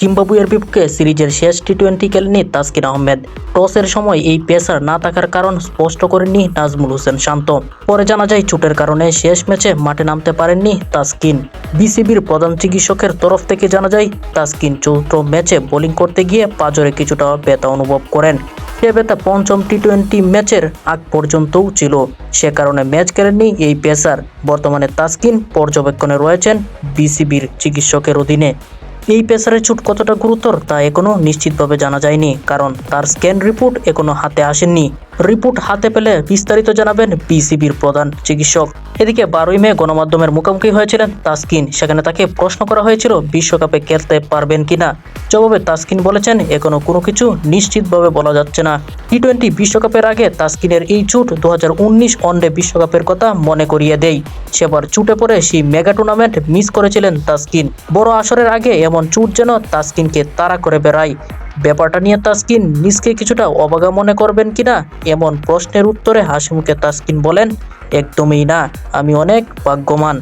জিম্বাবুয়ের বিপক্ষে সিরিজের শেষ টি টোয়েন্টি খেলেনি তাসকিন আহমেদ। টসের সময় এই পেসার না থাকার কারণ স্পষ্ট করেননি নাজমুল হোসেন শান্ত। পরে জানা যায় চোটের কারণে শেষ ম্যাচে মাঠে নামতে পারেননি তাসকিন। বিসিবির প্রধান চিকিৎসকের তরফ থেকে জানা যায়, তাসকিন চতুর্থ ম্যাচে বোলিং করতে গিয়ে পাজরে কিছুটা ব্যথা অনুভব করেন। সে ব্যথা পঞ্চম টি টোয়েন্টি ম্যাচের আগ পর্যন্তও ছিল। সে কারণে ম্যাচ খেলেননি এই পেসার। বর্তমানে তাসকিন পর্যবেক্ষণে রয়েছেন বিসিবির চিকিৎসকের অধীনে। এই পেসারের ছুট কতটা গুরুতর তা এখনও নিশ্চিতভাবে জানা যায়নি, কারণ তার স্ক্যান রিপোর্ট এখনও হাতে আসেনি রিপোর্ট হাতে পেলে বিস্তারিত জানাবেন বিসিবির প্রধান চিকিৎসক। এদিকে বারোই মে গণমাধ্যমের মুখোমুখি হয়েছিলেন তাসকিন। সেখানে তাকে প্রশ্ন করা হয়েছিল, বিশ্বকাপে খেলতে পারবেন কিনা? জবাবে তাসকিন বলেছেন, এখনও কোনো কিছু নিশ্চিতভাবে বলা যাচ্ছে না। টি টোয়েন্টি বিশ্বকাপের আগে তাসকিনের এই চুট দু হাজার উনিশ ওয়ানডে বিশ্বকাপের কথা মনে করিয়ে দেয় সেবার চুটে পড়ে সেই মেগা টুর্নামেন্ট মিস করেছিলেন তাসকিন। বড় আসরের আগে এমন চুট যেন তাসকিনকে তাড়া করে বেড়ায়। ব্যাপারটা নিয়ে তাসকিন নিজকে কিছুটা অবাগা মনে করবেন কিনা? এমন প্রশ্নের উত্তরে হাসিমুখে তাসকিন বলেন, একদমই না, আমি অনেক ভাগ্যবান।